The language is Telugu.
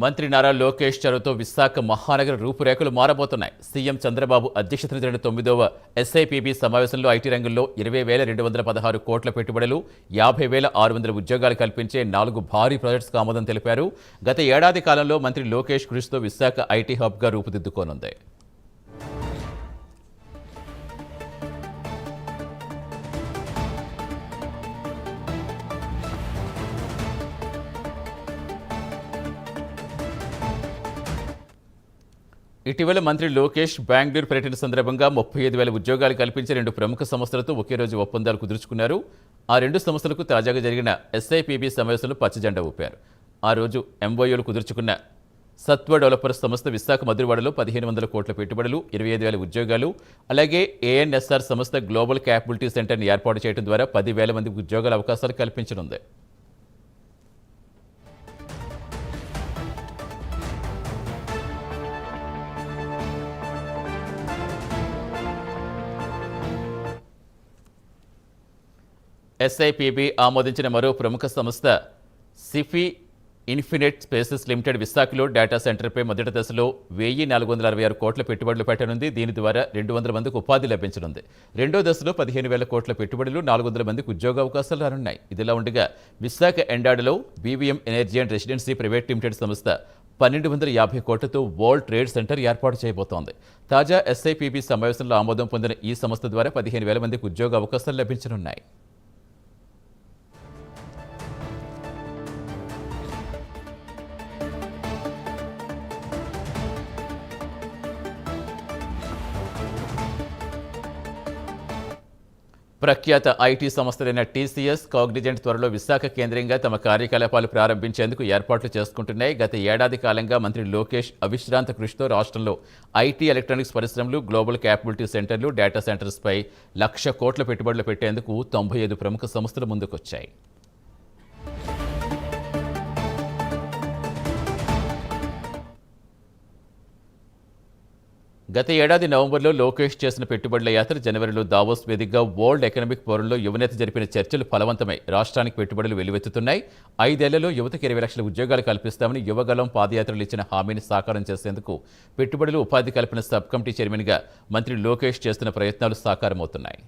మంత్రి నారా లోకేష్ చొరవతో విశాఖ మహానగర రూపురేఖలు మారబోతున్నాయి. సీఎం చంద్రబాబు అధ్యక్షతన జరిగిన తొమ్మిదవ ఎస్ఐపిబి సమావేశంలో ఐటీ రంగంలో ఇరవై వేల రెండు వందల పదహారు కోట్ల పెట్టుబడులు యాభై వేల ఆరు వందల ఉద్యోగాలు కల్పించే నాలుగు భారీ ప్రాజెక్ట్స్కు ఆమోదం తెలిపారు. గత ఏడాది కాలంలో మంత్రి లోకేష్ కృషితో విశాఖ ఐటీ హబ్గా రూపుదిద్దుకోనుంది. ఇటీవల మంత్రి లోకేష్ బెంగళూరు పర్యటన సందర్భంగా ముప్పై ఐదు వేల ఉద్యోగాలు కల్పించే రెండు ప్రముఖ సంస్థలతో ఒకే రోజు ఒప్పందాలు కుదుర్చుకున్నారు. ఆ రెండు సంస్థలకు తాజాగా జరిగిన ఎస్ఐపిబి సమావేశంలో పచ్చజెండా ఊపారు. ఆ రోజు ఎంఓయూలు కుదుర్చుకున్న సత్వ డెవలపర్స్ సంస్థ విశాఖ మధురవాడలో పదిహేను వందల కోట్ల పెట్టుబడులు ఇరవై ఐదు వేల ఉద్యోగాలు అలాగే ఏఎన్ఎస్ఆర్ సంస్థ గ్లోబల్ క్యాపబిలిటీ సెంటర్ని ఏర్పాటు చేయడం ద్వారా పదివేల మందికి ఉద్యోగాల అవకాశాలు కల్పించనుంది. ఎస్ఐపిబి ఆమోదించిన మరో ప్రముఖ సంస్థ సిఫీ ఇన్ఫినిట్ స్పేసెస్ లిమిటెడ్ విశాఖలో డేటా సెంటర్పై మొదటి దశలో వెయ్యి నాలుగు వందల అరవై ఆరు కోట్ల పెట్టుబడులు పెట్టనుంది. దీని ద్వారా రెండు వందల మందికి ఉపాధి లభించనుంది. రెండో దశలో పదిహేను వేల కోట్ల పెట్టుబడులు నాలుగు వందల మందికి ఉద్యోగ అవకాశాలు రానున్నాయి. ఇదిలా ఉండగా Visakha ఎండాడలో BVM energy and residency private limited సంస్థ పన్నెండు వందల యాభై కోట్లతో వరల్డ్ ట్రేడ్ సెంటర్ ఏర్పాటు చేయబోతోంది. తాజా ఎస్ఐపిబి సమావేశంలో ఆమోదం పొందిన ఈ సంస్థ ద్వారా పదిహేను వేల మందికి ఉద్యోగ అవకాశాలు లభించనున్నాయి. ప్రఖ్యాత ఐటీ సంస్థలైన టీసీఎస్ కాగ్నిజెంట్ త్వరలో విశాఖ కేంద్రంగా తమ కార్యకలాపాలు ప్రారంభించేందుకు ఏర్పాట్లు చేసుకుంటున్నాయి. గత ఏడాది కాలంగా మంత్రి లోకేష్ అవిశ్రాంత కృషితో రాష్ట్రంలో ఐటీ ఎలక్ట్రానిక్స్ పరిశ్రమలు గ్లోబల్ క్యాపబిలిటీ సెంటర్లు డేటా సెంటర్స్పై లక్ష కోట్ల పెట్టుబడులు పెట్టేందుకు తొంభై ఐదు ప్రముఖ సంస్థలు ముందుకొచ్చాయి. గత ఏడాది నవంబర్లో లోకేష్ చేసిన పెట్టుబడుల యాత్ర జనవరిలో దావోస్ వేదికగా వరల్డ్ ఎకనామిక్ ఫోరంలో యువనేత జరిపిన చర్చలు ఫలవంతమై. రాష్ట్రానికి పెట్టుబడులు వెల్లువెత్తుతున్నాయి. ఐదేళ్ళలో యువతకు ఇరవై లక్షల ఉద్యోగాలు కల్పిస్తామని యువగలం పాదయాత్రలు ఇచ్చిన హామీని సాకారం చేసేందుకు పెట్టుబడులు ఉపాధి కల్పన సబ్ కమిటీ చైర్మన్గా మంత్రి లోకేష్ చేస్తున్న ప్రయత్నాలు సాకారమవుతున్నాయి.